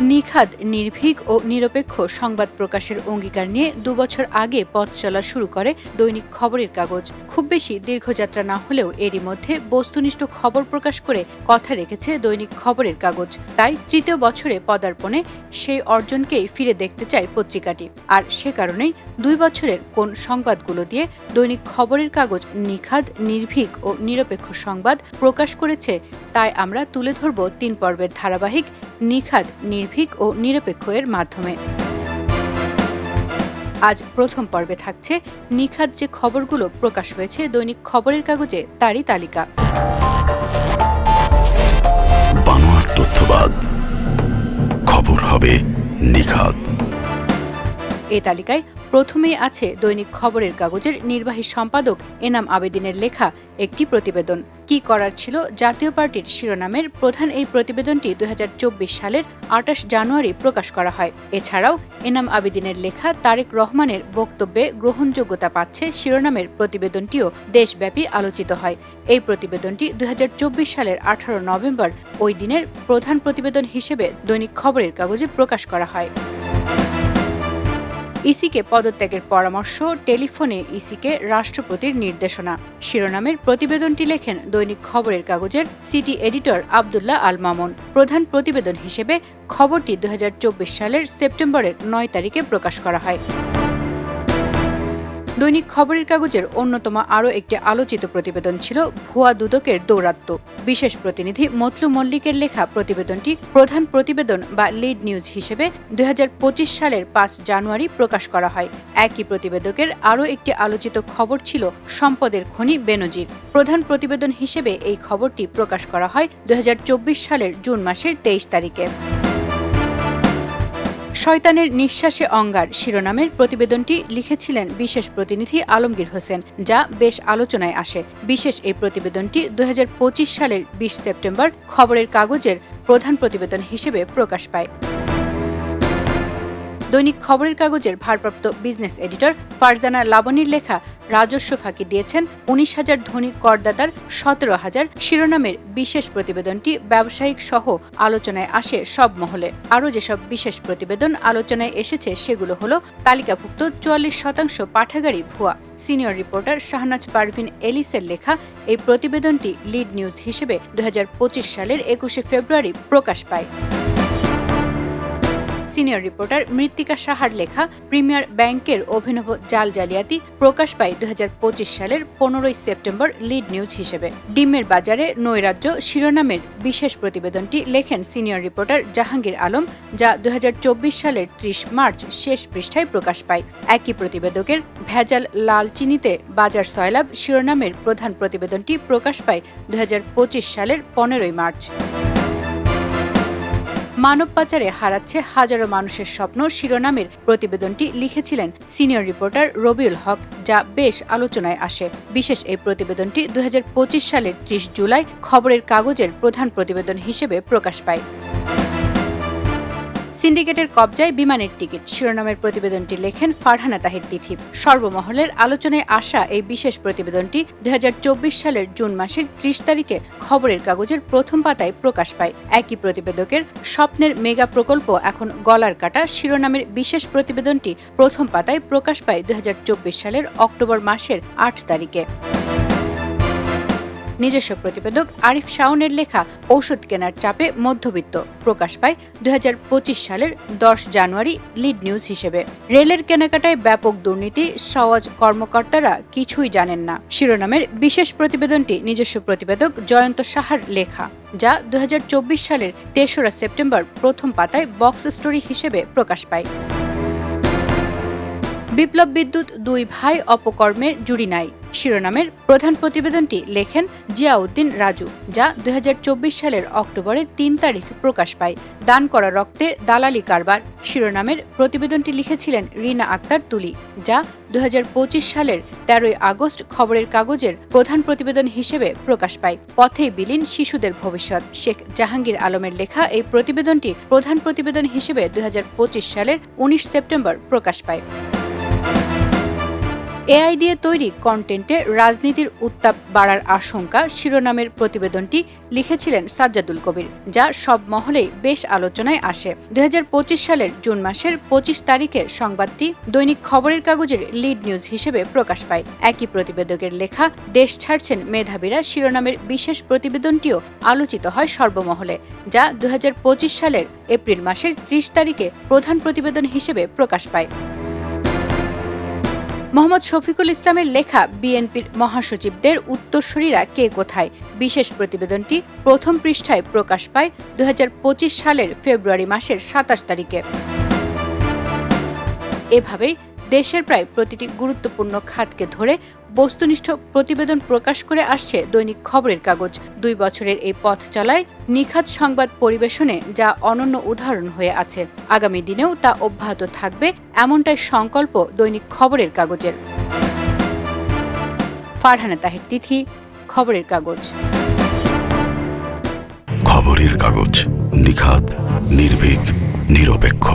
নিখাদ, নির্ভীক ও নিরপেক্ষ সংবাদ প্রকাশের অঙ্গীকার নিয়ে দুবছর আগে পথ চলা শুরু করে দৈনিক খবরের কাগজ। খুব বেশি দীর্ঘযাত্রা না হলেও এরই মধ্যে বস্তুনিষ্ঠ খবর প্রকাশ করে কথা রেখেছে দৈনিক খবরের কাগজ। তাই তৃতীয় বছরে পদার্পণে সেই অর্জনকেই ফিরে দেখতে চায় পত্রিকাটি। আর সে কারণেই দুই বছরের কোন সংবাদগুলো দিয়ে দৈনিক খবরের কাগজ নিখাদ, নির্ভীক ও নিরপেক্ষ সংবাদ প্রকাশ করেছে, তাই আমরা তুলে ধরব তিন পর্বের ধারাবাহিক নিখাদ নির্ভীক ও নিরপেক্ষ এর মাধ্যমে। আজ প্রথম পর্বে থাকছে নিখাদ যে খবরগুলো প্রকাশ হয়েছে দৈনিক খবরের কাগজে তারই তালিকা। বানোয়ার তথ্যবাদ। খবর হবে নিখাত। এ তালিকায় প্রথমেই আছে দৈনিক খবরের কাগজের নির্বাহী সম্পাদক এনাম আবেদিনের লেখা একটি প্রতিবেদন। কি করার ছিল জাতীয় পার্টির শিরোনামের প্রধান এই প্রতিবেদনটি দুই হাজার চব্বিশ সালের আটাশ জানুয়ারি প্রকাশ করা হয়। এছাড়াও এনাম আবেদিনের লেখা তারেক রহমানের বক্তব্যে গ্রহণযোগ্যতা পাচ্ছে শিরোনামের প্রতিবেদনটিও দেশব্যাপী আলোচিত হয়। এই প্রতিবেদনটি দুই হাজার চব্বিশ সালের আঠারো নভেম্বর ওই দিনের প্রধান প্রতিবেদন হিসেবে দৈনিক খবরের কাগজে প্রকাশ করা হয়। ইসিকে পদত্যাগের পরামর্শ, টেলিফোনে ইসিকে রাষ্ট্রপতির নির্দেশনা। শিরোনামের প্রতিবেদনটি লেখেন দৈনিক খবরের কাগজের সিটি এডিটর আবদুল্লাহ আল মামুন। প্রধান প্রতিবেদন হিসেবে খবরটি দু হাজার চব্বিশ সালের সেপ্টেম্বরের নয় তারিখে প্রকাশ করা হয়। দৈনিক খবরের কাগজের অন্যতম আরও একটি আলোচিত প্রতিবেদন ছিল ভুয়া দুদকের দৌরাত্ম বিশেষ প্রতিনিধি মতলু মল্লিকের লেখা প্রতিবেদনটি প্রধান প্রতিবেদন বা লিড নিউজ হিসেবে দুই হাজার পঁচিশ সালের পাঁচ জানুয়ারি প্রকাশ করা হয়। একই প্রতিবেদকের আরও একটি আলোচিত খবর ছিল সম্পদের খনি বেনজির। প্রধান প্রতিবেদন হিসেবে এই খবরটি প্রকাশ করা হয় দু হাজার চব্বিশ সালের জুন মাসের তেইশ তারিখে। শয়তানের নিঃশ্বাসে অঙ্গার শিরোনামের প্রতিবেদনটি লিখেছিলেন বিশেষ প্রতিনিধি আলমগীর হোসেন, যা বেশ আলোচনায় আসে। বিশেষ এই প্রতিবেদনটি দুহাজার পঁচিশ সালের বিশ সেপ্টেম্বর খবরের কাগজের প্রধান প্রতিবেদন হিসেবে প্রকাশ পায়। দৈনিক খবরের কাগজের ভারপ্রাপ্ত বিজনেস এডিটর ফারজানা লাবণীর লেখা রাজস্ব ফাঁকি দিয়েছেন উনিশ হাজার ধনী করদাতার সতেরো হাজার শিরোনামের বিশেষ প্রতিবেদনটি ব্যবসায়িক সহ আলোচনায় আসে সব মহলে। আরও যেসব বিশেষ প্রতিবেদন আলোচনায় এসেছে সেগুলো হলো তালিকাভুক্ত চুয়াল্লিশ শতাংশ পাঠাগাড়ি ভুয়া। সিনিয়র রিপোর্টার শাহনাজ পারভিন এলিসের লেখা এই প্রতিবেদনটি লিড নিউজ হিসেবে দু হাজার পঁচিশ সালের একুশে ফেব্রুয়ারি প্রকাশ পায়। সিনিয়র রিপোর্টার মৃত্তিকা সাহার লেখা প্রিমিয়ার ব্যাংকের অভিনব জাল জালিয়াতি প্রকাশ পায় দুই হাজার পঁচিশ সালের পনেরোই সেপ্টেম্বর লিড নিউজ হিসেবে। ডিমের বাজারে নৈরাজ্য শিরোনামের বিশেষ প্রতিবেদনটি লেখেন সিনিয়র রিপোর্টার জাহাঙ্গীর আলম, যা দুহাজার চব্বিশ সালের ত্রিশ মার্চ শেষ পৃষ্ঠায় প্রকাশ পায়। একই প্রতিবেদকের ভেজাল লাল চিনিতে বাজার সয়লাভ শিরোনামের প্রধান প্রতিবেদনটি প্রকাশ পায় দুই হাজার পঁচিশ সালের পনেরোই মার্চ। মানব পাচারে হারাচ্ছে হাজারো মানুষের স্বপ্ন। শিরোনামের প্রতিবেদনটি লিখেছিলেন সিনিয়র রিপোর্টার রবিউল হক, যা বেশ আলোচনায় আসে। বিশেষ এই প্রতিবেদনটি দু হাজার পঁচিশ সালের ত্রিশ জুলাই খবরের কাগজের প্রধান প্রতিবেদন হিসেবে প্রকাশ পায়। সিন্ডিকেটের কবজায় বিমানের টিকিট। শিরোনামের প্রতিবেদনটি লেখেন ফারহানা তাহির তিথি। সর্বমহলের আলোচনায় আসা এই বিশেষ প্রতিবেদনটি দুই হাজার চব্বিশ সালের জুন মাসের ত্রিশ তারিখে খবরের কাগজের প্রথম পাতায় প্রকাশ পায়। একই প্রতিবেদকের স্বপ্নের মেগা প্রকল্প এখন গলার কাটা। শিরোনামের বিশেষ প্রতিবেদনটি প্রথম পাতায় প্রকাশ পায় দুই হাজার চব্বিশ সালের অক্টোবর মাসের আট তারিখে। নিজস্ব প্রতিবেদক আরিফ শাওনের লেখা ঔষধ কেনার চাপে মধ্যবিত্ত, প্রকাশ পায় দুই হাজার পঁচিশ সালের দশ জানুয়ারি লিড নিউজ হিসেবে। রেলের কেনাকাটায় ব্যাপক দুর্নীতি, সওয়াজ কর্মকর্তারা কিছুই জানেন না। শিরোনামের বিশেষ প্রতিবেদনটি নিজস্ব প্রতিবেদক জয়ন্ত সাহার লেখা, যা দুই হাজার চব্বিশ সালের তেসরা সেপ্টেম্বর প্রথম পাতায় বক্স স্টোরি হিসেবে প্রকাশ পায়। বিপ্লব বিদ্যুৎ দুই ভাই অপকর্মের জুড়ি নাই। শিরোনামের প্রধান প্রতিবেদনটি লেখেন জিয়াউদ্দিন রাজু, যা দুই হাজার চব্বিশ সালের অক্টোবরের তিন তারিখ প্রকাশ পায়। দান করা রক্তে দালালি কারবার। শিরোনামের প্রতিবেদনটি লিখেছিলেন রিনা আক্তার তুলি, যা দুই হাজার পঁচিশ সালের তেরোই আগস্ট খবরের কাগজের প্রধান প্রতিবেদন হিসেবে প্রকাশ পায়। পথেই বিলীন শিশুদের ভবিষ্যৎ। শেখ জাহাঙ্গীর আলমের লেখা এই প্রতিবেদনটি প্রধান প্রতিবেদন হিসেবে দুই হাজার পঁচিশ সালের উনিশ সেপ্টেম্বর প্রকাশ পায়। এআই দিয়ে তৈরি কন্টেন্টে রাজনীতির উত্তাপ বাড়ার আশঙ্কা শিরোনামের প্রতিবেদনটি লিখেছিলেন সাজ্জাদুল কবির, যা সব মহলেই বেশ আলোচনায় আসে। দুই হাজার পঁচিশ সালের জুন মাসের পঁচিশ তারিখে সংবাদটি দৈনিক খবরের কাগজের লিড নিউজ হিসেবে প্রকাশ পায়। একই প্রতিবেদকের লেখা, দেশ ছাড়ছেন মেধাবীরা শিরোনামের বিশেষ প্রতিবেদনটিও আলোচিত হয় সর্বমহলে, যা দুই হাজার পঁচিশ সালের এপ্রিল মাসের ত্রিশ তারিখে প্রধান প্রতিবেদন হিসেবে প্রকাশ পায়। মোহাম্মদ শফিকুল ইসলামের লেখা বিএনপির মহাসচিবদের উত্তরসূরিরা কে কোথায়? বিশেষ প্রতিবেদনটি প্রথম পৃষ্ঠায় প্রকাশ পায় দু হাজার পঁচিশ সালের ফেব্রুয়ারি মাসের সাতাশ তারিখে। এভাবেই দেশের প্রায় প্রতিটি গুরুত্বপূর্ণ খাতকে ধরে বস্তুনিষ্ঠ প্রতিবেদন প্রকাশ করে আসছে দৈনিক খবরের কাগজ। দুই বছরের এই পথ চলায় নিখাত সংবাদ পরিবেশনে যা অনন্য উদাহরণ হয়ে আছে। আগামী দিনেও তা অব্যাহত থাকবে এমনটাই সংকল্প দৈনিক খবরের কাগজের। ফারহানা তাহির তিথি, খবরের কাগজ। খবরের কাগজ, নিখাত, নির্ভীক, নিরপেক্ষ।